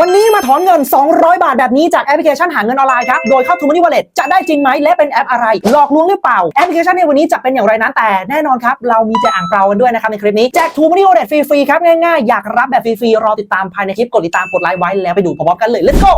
วันนี้มาถอนเงิน 200 บาทแบบนี้จากแอปพลิเคชันหาเงินออนไลน์ครับ โดยเข้าทูมันนี่วอลเล็ตจะได้จริงไหมและเป็นแอปอะไร หลอกลวงหรือเปล่า แอปพลิเคชันในวันนี้จะเป็นอย่างไรนั้นแต่แน่นอนครับ เรามีแจกอ่างเปล่ากันด้วยนะครับในคลิปนี้ แจกทูมันนี่วอลเล็ตฟรีๆครับ ง่ายๆ อยากรับแบบฟรีๆ รอติดตามภายในคลิปกดติดตามกดไลค์ไว้แล้วไปดูพร้อมๆกันเลย let's go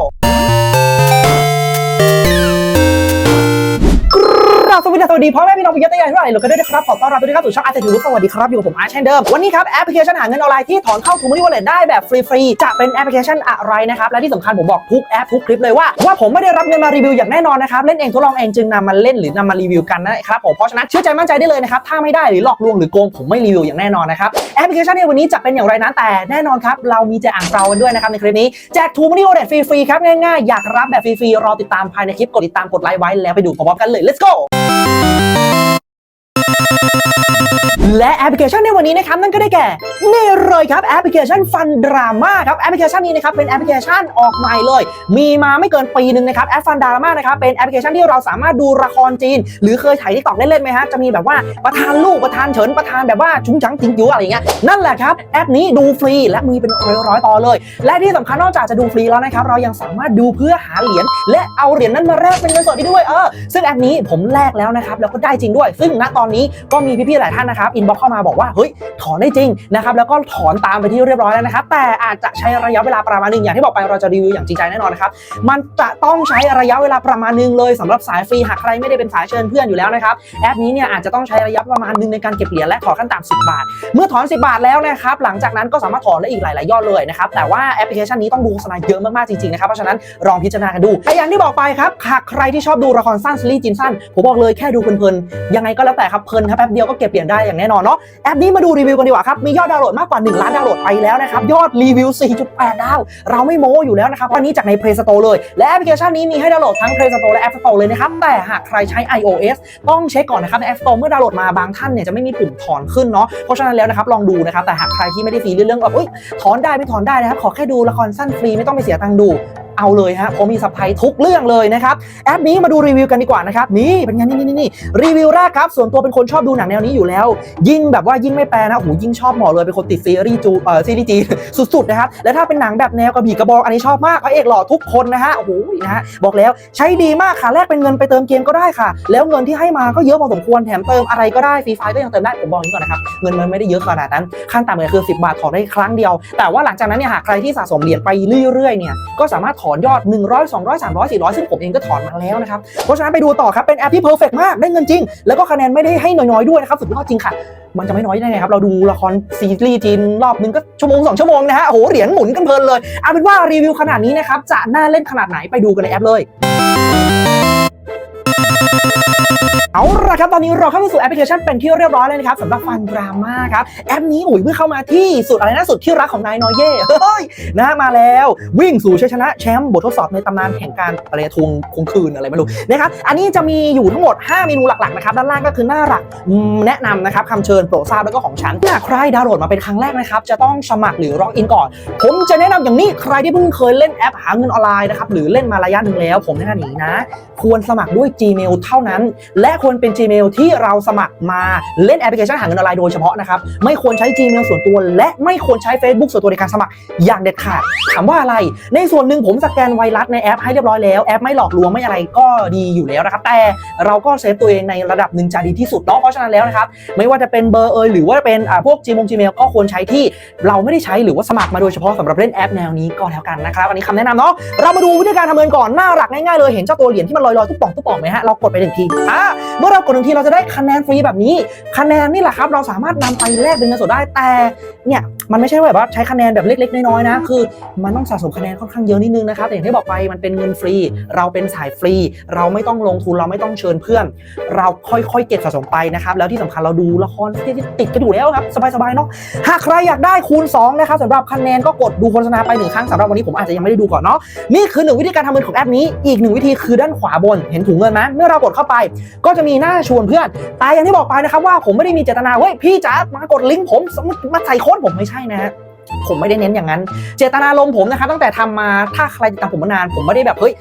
ราบสวัสดีสวัสดีพ่อแม่พี่น้องผู้ยศใหญ่ทุกท่านเลยกันด้วยนะครับขอต้อนรับทุกท่านสู่ช่องอาร์ตทูสวัสดีครับอยู่กับผมอาร์ตเช่นเดิมวันนี้ครับแอปพลิเคชันหาเงินออนไลน์ที่ถอนเข้าทูมันนี่วอลเล็ตได้แบบฟรีๆจะเป็นแอปพลิเคชันอะไรนะครับและที่สำคัญผมบอกทุกแอปทุกคลิปเลยว่าว่าผมไม่ได้รับเงินมารีวิวอย่างแน่นอนนะครับเล่นเองทดลองเองจึงนำมาเล่นหรือนำมารีวิวกันนะครับผมเพราะฉะนั้นเชื่อใจมั่นใจได้เลยนะครับถ้าไม่ได้หรือหลอกลวงหรือโกงผมไม่รีวิวอย่างแน่นอนนะครับแอปพลิเคชันในวันนี้จะเป็นอย่างไรนั้นแต่แน่นอนครับเรามีแจกอ่างเปล่ากันด้วยนะครับในคลิปนี้แจกทูมันนี่วอลเล็ตฟรีๆครับง่ายๆอยากรับแบบฟรีๆรอติดตามภายในคลิปกดติดตามกดไลค์ไว้แล้วไปดูพร้อมๆกันเลย let's go Música และแอปพลิเคชันในวันนี้นะครับนั่นก็ได้แก่นี่เลยครับแอปพลิเคชันฟันดราม่าครับแอปพลิเคชันนี้นะครับเป็นแอปพลิเคชันออกใหม่เลย มีมาไม่เกินปีหนึ่งนะครับแอปฟันดราม่านะครับเป็นแอปพลิเคชันที่เราสามารถดูละครจีน หรือเคยถ่ายที่ตอกเล่นๆไหมฮะจะมีแบบว่าประธานลูกประธานเฉินประธานแบบว่าชุ้งจังจิงจิ๋วอะไรอย่างเงี้ยนั่นแหละครับแอปนี้ดูฟรีและมีเป็นร้อยๆตอนเลย และที่สำคัญนอกจากจะดูฟรีแล้วนะครับเรายังสามารถดูเพื่อหาเหรียญและเอาเหรียญนั้นมาแลกเป็นเงินสดได้ด้วยเออซึ่งแอปนี้ผมแลกแล้วนะครับแล้วก็ได้จริงด้วย ซึ่งณตอนนี้ก็มีพี่ๆหลายท่านนะครับอินบ็อกเข้ามาบอกว่าเฮ้ยถอนได้จริงนะครับแล้วก็ถอนตามไปที่เรียบร้อยแล้วนะครับแต่อาจจะใช้ระยะเวลาประมาณหนึงอย่างที่บอกไปเราจะรีวิวอย่างจริงใจแน่นอนนะครับมันจะต้องใช้ระยะเวลาประมาณหนึงเลยสำหรับสายฟรีหากใครไม่ได้เป็นสายเชิญเพื่อนอยู่แล้วนะครับแอปนี้เนี่ยอาจจะต้องใช้ระยะประมาณหนึงในการเก็บเหรียญและขอขั้นต่ำ10 บาท เมื่อถอน 10 บาทแล้วนะครับหลังจากนั้นก็สามารถถอนได้อีกหลาย ๆ ยอดเลยนะครับแต่ว่าแอปพลิเคชันนี้ต้องดูโฆษณาเยอะมาก ๆ จริง ๆ นะครับเพราะฉะนั้นลองพิจารณากันดูแต่อย่างที่บอกไปครับหากใครที่ชอบดูละครสั้นซีรีส์จีนสั้นผมบอกเลยแค่ดูเพลินๆยังไงก็แล้วแต่ครับเพลินครับแป๊บเดียวก็เก็บเหรียญได้อย่างแน่นอนเนาะแอปนี้มาดูรีวิวกันดีกว่าครับมียอดดาวน์โหลดมากกว่า 1 ล้านดาวน์โหลดไปแล้วนะครับยอดรีวิว 4.8 ดาว เราไม่โม้อยู่แล้วนะครับวันนี้จากใน Play Store เลย และแอปพลิเคชันนี้มีให้ดาวน์โหลดทั้ง Play Store และ App Store เลยนะครับแต่หากใครใช้ iOS ต้องเช็คก่อนนะครับใน App Store เมื่อดาวน์โหลดมาบางท่านเนี่ยจะไม่มีปุ่มถอนขึ้นเนาะเพราะฉะนั้นแล้วนะครับลองดูนะครับแต่หากใครที่ไม่ได้ฟรีเรื่องแบบเอ้ยถอนได้ไม่ถอนได้นะครับขอแค่ดูละครสั้นฟรีไม่ต้องไปเสียตังค์ดู เอาเลยฮะผมมีสับไทยทุกเรื่องเลยนะครับแอปนี้มาดูรีวิวกันดีกว่านะครับนี่เป็นไงนี่นี่นี่รีวิวแรกครับ ส่วนตัวเป็นคนชอบดูหนังแนวนี้อยู่แล้ว ยิ่งแบบว่ายิ่งไม่แปลนะโอ้โหยิ่งชอบหมอเลยเป็นคนติดซีรีส์จูเอ่อซีรีส์จีสุดๆนะครับและถ้าเป็นหนังแบบแนวกระบี่กระบองอันนี้ชอบมากพระเอกหล่อทุกคนนะฮะโอ้โหนะฮะบอกแล้วใช้ดีมากค่ะแลกเป็นเงินไปเติมเกมก็ได้ค่ะ แล้วเงินที่ให้มาก็เยอะพอสมควรแถมเติมอะไรก็ได้ฟรีไฟก็ยังเติมได้ผมบอกอย่างนี้ก่อนนะครับเงินมันไม่ได้เยอะขนาดนั้นขั้นต่ำเลยคือ 10 บาทถอนได้ครั้งเดียว แต่ว่าหลังจากนั้นเนี่ยหากใครที่สะสมเหรียญไปเรื่อยๆเนี่ยก็สามารถถอนยอด 100 200 300 400 ซึ่งผมเองก็ถอนมาแล้วนะครับ เพราะฉะนั้นไปดูต่อครับ เป็นแอปที่เพอร์เฟกมากได้เงินจริง แล้วก็คะแนนไม่ได้ให้น้อยๆด้วยนะครับสุดยอดจริงค่ะ มันจะไม่น้อยได้ไงครับ เราดูละครซีรีส์จีนรอบนึงก็ชั่วโมงสองชั่วโมงนะฮะโอ้โหเหรียญหมุนกันเพลินเลยเอาเป็นว่ารีวิวขนาดนี้นะครับจะน่าเล่นขนาดไหนไปดูกันในแอปเลย เอาละครับ ตอนนี้เราเข้าสู่แอปพลิเคชันเป็นที่เรียบร้อยเลยนะครับสำหรับฟันดราม่าครับ แอปนี้อุ๋ยเพิ่งเข้ามาที่สุดอะไรนะสุดที่รักของนายนอยเย่เฮ้ยนะมาแล้ว วิ่งสู่ชัยชนะแชมป์บททดสอบในตำนานแห่งการอะไรทวงคงคืนอะไรไม่รู้นะครับอันนี้จะมีอยู่ทั้งหมด 5 เมนูหลักๆนะครับด้านล่างก็คือหน้าหลักแนะนำนะครับคำเชิญโปรดทราบแล้วก็ของฉันถ้าใครดาวน์โหลดมาเป็นครั้งแรกนะครับจะต้องสมัครหรือล็อกอินก่อน ผมจะแนะนำอย่างนี้ใครที่เพิ่งเคยเล่นแอปหาเงินออนไลน์นะครับหรือเล่นมาระยะหนึ่งแล้ว ผมแนะนำอย่างนี้นะ ควรสมัครด้วย Gmail เท่านั้น และควรเป็น Gmail ที่เราสมัครมาเล่นแอปพลิเคชันหาเงินออนไลน์โดยเฉพาะนะครับ ไม่ควรใช้ Gmail ส่วนตัว และไม่ควรใช้ Facebook ส่วนตัวในการสมัครอย่างเด็ดขาด ถามว่าอะไร ในส่วนหนึ่งผมสแกนไวรัสในแอปให้เรียบร้อยแล้ว แอปไม่หลอกลวงไม่อะไรก็ดีอยู่แล้วนะครับ แต่เราก็เซฟตัวเองในระดับหนึ่งจะดีที่สุดเนาะ เพราะฉะนั้นแล้วนะครับ ไม่ว่าจะเป็นเบอร์เอยหรือว่าเป็นพวก Gmail Gmail ก็ควรใช้ที่เราไม่ได้ใช้หรือว่าสมัครมาโดยเฉพาะสำหรับเล่นแอปแนวนี้ก็แล้วกันนะครับ อันนี้คำแนะนำเนาะ เรามาดูวิธีการทำเงินก่อน หน้าหลักง่ายๆเลย เห็นเจ้าตัวเหรียญที่มันลอยๆตุ๊บป่องตุ๊บป่องไหมฮะเรากดไปหนึ่งทีอ่าเมื่อเรากดหนึ่งทีเราจะได้คะแนนฟรีแบบนี้ คะแนนนี่แหละครับเราสามารถนำไปแลกเป็นเงินสดได้แต่เนี่ยมันไม่ใช่ว่าแบบว่าใช้คะแนนแบบเล็ก ๆ น้อยๆนะ คือ มันต้องสะสมคะแนนค่อนข้างเยอะนิดนึงนะครับแต่อย่างที่บอกไปมันเป็นเงินฟรี เราเป็นสายฟรี เราไม่ต้องลงทุนเราไม่ต้องเชิญเพื่อน เราค่อยๆเก็บสะสมไปนะครับแล้วที่สำคัญเราดูละครที่ติดกันอยู่แล้วครับสบายๆเนาะหากใครอยากได้คูณ2นะครับสำหรับคะแนนก็กดดูโฆษณาไปหนึ่งครั้งสำหรับวันนี้ผมอาจจะยังไม่ได้ดูก่อนเนาะนี่คือหนึ่งวิธีการทำเงินของแอปนี้อีกหนึ่งวิธีคือด้านขวาบนเห็นถุงเงินไหมเมื่อเรากดเข้าไปก็จะมีหน้าชวนเพื่อนแต่อย่างที่บอกไปนะครับว่าผมไม่ได้มีเจตนาเฮ้ยพี่จ๋ามากดลิงก์ผมมาใส่โค้ดผมไม่ใช่นะฮะผมไม่ได้เน้นอย่างนั้น เจตนาลมผมนะครับตั้งแต่ทำมาถ้าใครติดตามผมมานานผมไม่ได้แบบเฮ้ย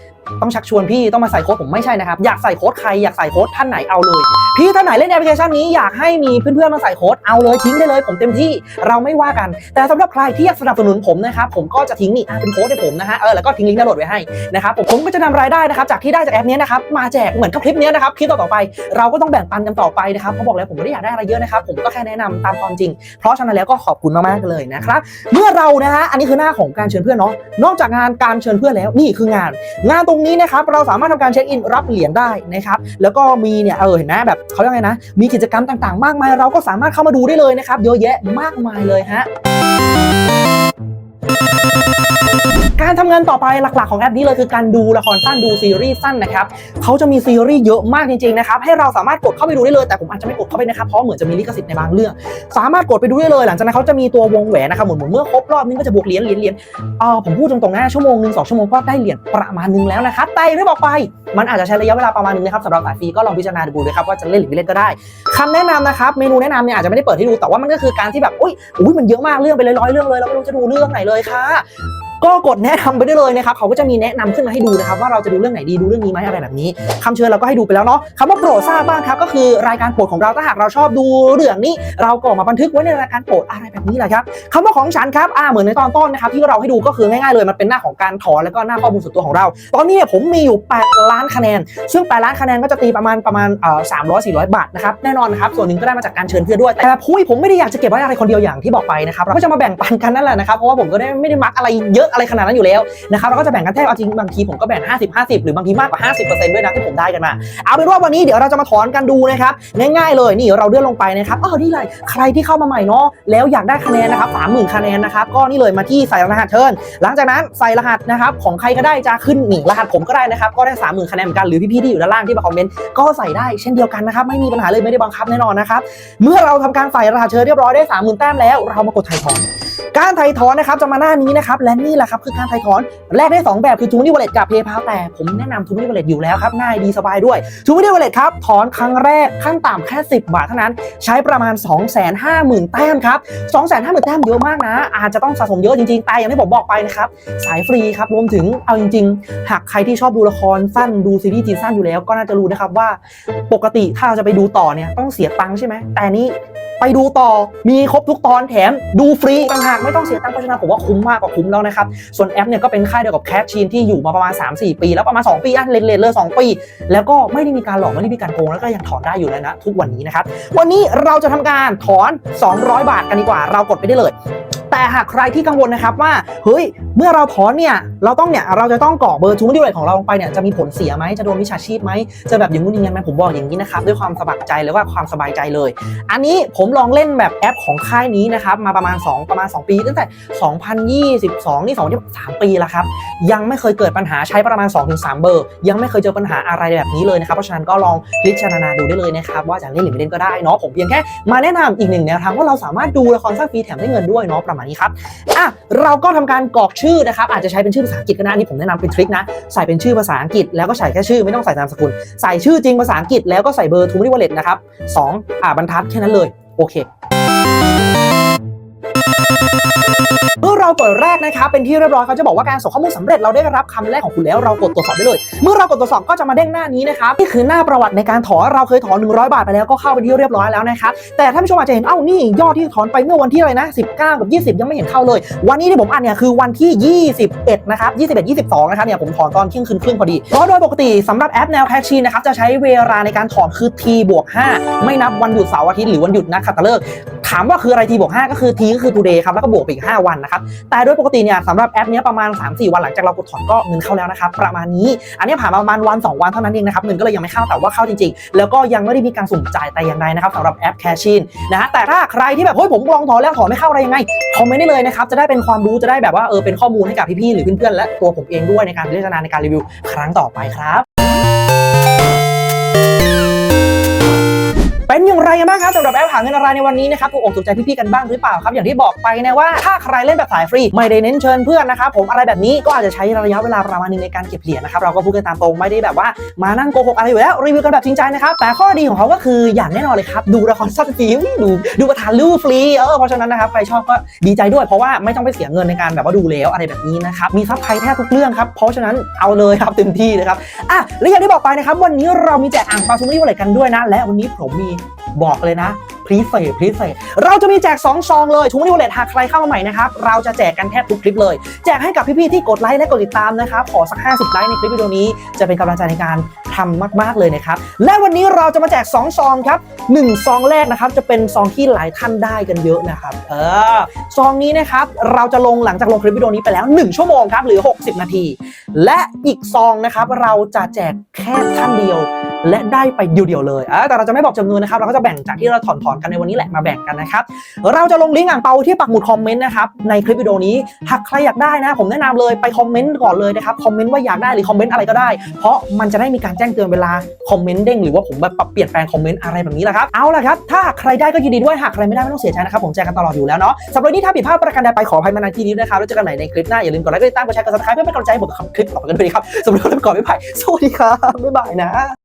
ต้องชักชวนพี่ต้องมาใส่โค้ดผมไม่ใช่นะครับ อยากใส่โค้ดใครอยากใส่โค้ดท่านไหนเอาเลยพี่ท่านไหนเล่นแอปพลิเคชันนี้อยากให้มีเพื่อนๆมาใส่โค้ดเอาเลยทิ้งได้เลย ผมเต็มที่เราไม่ว่ากัน แต่สำหรับใครที่อยากสนับสนุนผมนะครับผมก็จะทิ้งนี่เป็นโค้ดให้ผมนะฮะเออแล้วก็ทิ้งลิงก์ดาวน์โหลดไว้ให้นะครับผมผมก็จะนำรายได้นะครับจากที่ได้จากแอปนี้นะครับมาแจกเหมือนกับคลิปนี้นะครับคลิปต่อๆไป เราก็ต้องแบ่งปันกันต่อไปนะครับเพราบอกแล้วผมไม่ได้อยากได้อะไรเยอะนะครับผมก็แค่แนะนำตามความจริง เพราะฉะนั้นแล้วก็ขอบคุณมากๆเลยนะครับเมื่อเรานะฮะอันนี้คือหน้าของการเชิญเพื่อนเนาะนอกจากงานการเชิญเพื่อนแล้วนี่คืองาน งานตรงนี้นะครับเราสามารถทำการเช็คอินรับเหรียญได้นะครับแล้วก็มีเนี่ยเออเห็นไหมแบบเขาเรียกไงนะ มีกิจกรรมต่างๆ มากมาย เราก็สามารถเข้ามาดูได้เลยนะครับ เยอะแยะมากมายเลยฮะ การทำงานต่อไปหลักๆของแอปนี้เลยคือการดูละครสั้นดูซีรีส์สั้นนะครับเขาจะมีซีรีส์เยอะมากจริงๆนะครับให้เราสามารถกดเข้าไปดูได้เลยแต่ผมอาจจะไม่กดเข้าไปนะครับเพราะเหมือนจะมีลิขสิทธิ์ในบางเรื่อง สามารถกดไปดูได้เลยหลังจากนั้นเขาจะมีตัววงแหวนนะครับหมุนๆเมื่อครบรอบนึงก็จะบวกเหรียญเหรียญเหรียญเออผมพูดตรงๆนะชั่วโมงหนึ่งสองชั่วโมงก็ได้เหรียญประมาณนึงแล้วนะครับแต่อย่างที่บอกไป มันอาจจะใช้ระยะเวลาประมาณนึงนะครับสำหรับสายฟรีก็ลองพิจารณาดูด้วยครับว่าจะเล่นหรือไม่เล่นก็ได้คำแนะนำนะครับเมนูแนะนำเนี่ยอาจจะไม่ได้เปิดให้ดูแต่ว่ามันก็คือการที่แบบอุ้ยอุ้ยมันเยอะมากเรื่องไปเลยร้อยเรื่องเลยเราไม่รู้จะดูเรื่องไหนเลยเลยค่ะ ก็กดแนะนำไปได้เลยนะครับเขาก็จะมีแนะนำขึ้นมาให้ดูนะครับว่าเราจะดูเรื่องไหนดีดูเรื่องนี้ไหมอะไรแบบนี้คำเชิญเราก็ให้ดูไปแล้วเนาะคำว่าโปรดทราบบ้างครับก็คือรายการโปรดของเราถ้าหากเราชอบดูเรื่องนี้ เราก็มาบันทึกไว้ในรายการโปรดอะไรแบบนี้แหละครับคำว่าของฉันครับอ่าเหมือนในตอนต้นนะครับที่เราให้ดูก็คือง่ายๆเลยมันเป็นหน้าของการถอนแล้วก็หน้าข้อมูลส่วนตัวของเรา ตอนนี้เนี่ยผมมีอยู่ 8 ล้านคะแนน ซึ่ง 8 ล้านคะแนนก็จะตีประมาณประมาณเอ่อ300 400บาทนะครับแน่นอนนะครับส่วนหนึ่งก็ได้มาจากการเชิญเพื่อนด้วยแต่พุ้ยผมไม่ได้อยากจะเก็บไว้อะไรคนเดียวอย่างที่บอกไปนะครับเราก็จะมาแบ่งปันกันนั่นแหละนะครับเพราะว่าผมก็ได้ไม่ได้มักอะไรเยอะอะไรขนาดนั้นอยู่แล้วนะครับเราก็จะแบ่งกันแทบเอาจริงบางทีผมก็แบ่ง 50 50 หรือบางทีมากกว่า 50%ด้วยนะที่ผมได้กันมา เอาเป็นว่าวันนี้เดี๋ยวเราจะมาถอนกันดูนะครับง่ายๆเลยนี่เราเลื่อนลงไปนะครับเออนี่เลยใครที่เข้ามาใหม่เนาะแล้วอยากได้คะแนนนะครับ30,000คะแนนนะครับก็นี่เลยมาที่ใส่รหัสเชิญหลังจากนั้นใส่รหัสนะครับของใครก็ได้จะขึ้นหนี่งรหัสผมก็ได้นะครับก็ได้30,000คะแนนเหมือนกันหรือพี่ๆที่อยู่ด้านล่างที่มาคอมเมนต์ก็ใส่ได้เช่นเดียวกันนะครับไม่มีปัญหาเลยไม่ได้บังคับแน่นอนนะครับเมื่อเราทำการใส่รหัสเชิญเรียบร้อยได้30,000แต้มแล้วเรามากดถ่ายถอน การไถ่ถอนนะครับจะมาหน้านี้นะครับและนี่แหละครับคือการไถ่ถอนแลกได้ 2 แบบคือ t ูนี่วอลเล็ตกับ PayPal แต่ผมแนะนำ t ูนี่วอลเล็ตอยู่แล้วครับง่ายดีสบายด้วย t ูนี่วอลเล็ตครับถอนครั้งแรกขั้นต่ำแค่ 10 บาทเท่านั้น ใช้ประมาณ 250,000แต้มครับ250,000แต้มเยอะมากนะ อาจจะต้องสะสมเยอะจริงๆแต่อย่างที่ผมบอกไปนะครับสายฟรีครับรวมถึงเอาจริง ๆ หากใครที่ชอบดูละครสั้นดูซีรีส์จีนสั้นอยู่แล้ว ก็น่าจะรู้นะครับว่าปกติถ้าเราจะไปดูต่อเนี่ยต้องเสียตังค์ใช่ไหมแต่นี้ ไปดูต่อมีครบทุกตอนแถมดูฟรีต่างหากไม่ต้องเสียตังค์เพราะฉะนั้นผมว่าคุ้มมากกว่าคุ้มแล้วนะครับ ส่วนแอปเนี่ยก็เป็นค่ายเดียวกับแคชชีนที่อยู่มาประมาณ 3-4 ปี แล้วประมาณ 2 ปีอะเลนเลนเลย2ปี แล้วก็ไม่ได้มีการหลอกไม่ได้มีการโกงแล้วก็ยังถอนได้อยู่เลยนะ ทุกวันนี้นะครับวันนี้เราจะทำการถอน 200 บาทกันดีกว่า เรากดไปได้เลย แต่หากใครที่กังวลนะครับว่าเฮ้ยเมื่อเราถอนเนี่ยเราต้องเนี่ยเราจะต้องกรอกเบอร์ทูมิดิเรตของเราลงไปเนี่ยจะมีผลเสียไหมจะโดนมิจฉาชีพไหมจะแบบอย่างงู้นอย่างนี้ไหมผมบอกอย่างนี้นะครับด้วยความสบายใจและว่าความสบายใจเลย อันนี้ผมลองเล่นแบบแอปของค่ายนี้นะครับมาประมาณ 2 ประมาณ 2 ปี ตั้งแต่ 2022 นี่2ที่3ปีแล้วครับยังไม่เคยเกิดปัญหาใช้ประมาณ 2-3 เบอร์ ยังไม่เคยเจอปัญหาอะไรแบบนี้เลยนะครับเพราะฉะนั้นก็ลองพิจารณาดูได้เลยนะครับว่าจะเล่นหรือไม่เล่นก็ได้เนาะผมเพียงแค่มาแนะนำอีกหนึ่งแนวทางว่าเราสามารถดูละครสั้นฟรีแถมได้เงินด้วยเนาะประมาณนี้ครับอะเราก็ทำการกรอกชื่อนะครับ อาจจะใช้เป็นชื่อภาษาอังกฤษก็ได้อันนี่ผมแนะนำเป็นทริคนะ ใส่เป็นชื่อภาษาอังกฤษแล้วก็ใส่แค่ชื่อไม่ต้องใส่นามสกุล ใส่ชื่อจริงภาษาอังกฤษแล้วก็ใส่เบอร์ทูมิวอลเล็ตนะครับสองอ่าบรรทัดแค่นั้นเลยโอเค เมื่อเรากดแรกนะครับเป็นที่เรียบร้อยเขาจะบอกว่าการส่งข้อมูลสำเร็จเราได้รับคำแรกของคุณแล้วเรากดตรวจสอบได้เลย เมื่อเรากดตรวจสอบก็จะมาเด้งหน้านี้นะครับนี่คือหน้าประวัติในการถอนเราเคยถอน 100 บาทไปแล้วก็เข้าไปที่เรียบร้อยแล้วนะครับแต่ท่านผู้ชมอาจจะเห็นเอ้านี่ยอดที่ถอนไปเมื่อวันที่อะไรนะ 19 กับ 20 ยังไม่เห็นเข้าเลย วันนี้ที่ผมอ่านเนี่ยคือวันที่ 21 นะครับ 21 22 นะครับเนี่ยผมถอนตอนเที่ยงคืนครึ่งพอดีเพราะโดยปกติสำหรับแอปแนวแคชชีนนะครับจะใช้เวลาในการถอนคือ t บวก5ไม่นับวันหยุดเสาร์อาทิตย์หรือวันหยุดนักขัตฤกษ์ ถามว่าคืออะไร t บวก5ก็คือ t ก็คือ today ครับแล้วก็บวกไปอีก 5 วันนะครับแต่โดยปกติเนี่ยสำหรับแอปนี้ประมาณ 3-4 วันหลังจากเรากดถอนก็เงินเข้าแล้วนะครับประมาณนี้ อันนี้ผ่านมาประมาณวัน 2 วันเท่านั้นเองนะครับเงินก็เลยยังไม่เข้าแต่ว่าเข้าจริงๆ แล้วก็ยังไม่ได้มีการสุ่มจ่ายแต่อย่างใดนะครับสำหรับแอปแคชชินนะฮะแต่ถ้าใครที่แบบเฮ้ยผมลองถอนแล้วถอนไม่เข้าอะไรยังไงคอมเมนต์ได้เลยนะครับจะได้เป็นความรู้จะได้แบบว่าเออเป็นข้อมูลให้กับพี่ๆหรือเพื่อนๆและตัวผมเองด้วยในการพิจารณาในการรีวิวครั้งต่อไปครับ กันบ้างครับสำหรับแอปหาเงินอะไรในวันนี้นะครับถูกอกถูกใจพี่ๆกันบ้างหรือเปล่าครับอย่างที่บอกไปนะว่าถ้าใครเล่นแบบสายฟรีไม่ได้เน้นเชิญเพื่อนนะครับผมอะไรแบบนี้ก็อาจจะใช้ระยะเวลาประมาณนึงในการเก็บเหรียญนะครับเราก็พูดกันตามตรงไม่ได้แบบว่ามานั่งโกหกอะไรอยู่แล้วรีวิวกันแบบจริงใจนะครับแต่ข้อดีของเขาก็คืออย่างแน่นอนเลยครับดูละครสั้นฟรีดูดูประธานลูฟรีเออเพราะฉะนั้นนะครับใครชอบก็ดีใจด้วย เพราะว่าไม่ต้องไปเสียเงินในการแบบว่าดูแล้วอะไรแบบนี้นะครับมีซับไทยแทบทุกเรื่องครับเพราะฉะนั้นเอาเลยครับเต็มที่เลยครับอะและอย่างที่บอกไปนะครับวันนี้เรามีแจกอ่างเปาซูมิวอลเล็ตกันด้วยนะ และวันนี้ผมมี บอกเลยนะพรีเซษพรีเซษเราจะมีแจก2ซองเลยทูมิวเลตหากใครเข้ามาใหม่นะครับ เราจะแจกกันแทบทุกคลิปเลย แจกให้กับพี่ๆที่กดไลค์และกดติดตามนะครับ ขอสัก 50 ไลค์ในคลิปวิดีโอนี้ จะเป็นกำลังใจในการทำมาก ๆ เลยนะครับ และวันนี้เราจะมาแจก 2 ซองครับ 1 ซองแรกนะครับ จะเป็นซองที่หลายท่านได้กันเยอะนะครับ เออ ซองนี้นะครับ เราจะลงหลังจากลงคลิปวิดีโอนี้ไปแล้ว 1 ชั่วโมงครับหรือ 60 นาที และอีกซองนะครับ เราจะแจกแค่ท่านเดียว และได้ไปเดียวๆเลยแต่เราจะไม่บอกจำนวนนะครับ เราก็จะแบ่งจากที่เราถอนถอนกันในวันนี้แหละมาแบ่งกันนะครับเราจะลงลิงก์อ่างเปาที่ปักหมุดคอมเมนต์นะครับในคลิปวิดีโอนี้หากใครอยากได้นะ ผมแนะนำเลยไปคอมเมนต์ก่อนเลยนะครับคอมเมนต์ว่าอยากได้หรือคอมเมนต์อะไรก็ได้ เพราะมันจะได้มีการแจ้งเตือนเวลาคอมเมนต์เด้งหรือว่าผมแบบปรับเปลี่ยนแปลงคอมเมนต์อะไรแบบนี้แหละครับเอาละครับถ้าใครได้ก็ยินดีด้วยหากใครไม่ได้ไม่ต้องเสียใจนะครับผมแจ้งกันตลอดอยู่แล้วเนาะสำหรับวันนี้ถ้าผิดพลาดประการใดไปขออภัยมาณที่นี้นะครับแล้วเจอกันใหม่ในคลิปหน้าอย่าลืมกดไลค์กดติดตามกดแชร์กด subscribe เพื่อเป็นกำลังใจให้ผมทำคลิปต่อไปกันด้วยครับสำหรับวันนี้ก่อนไม่ไปสวัสดีครับบ๊ายบายนะ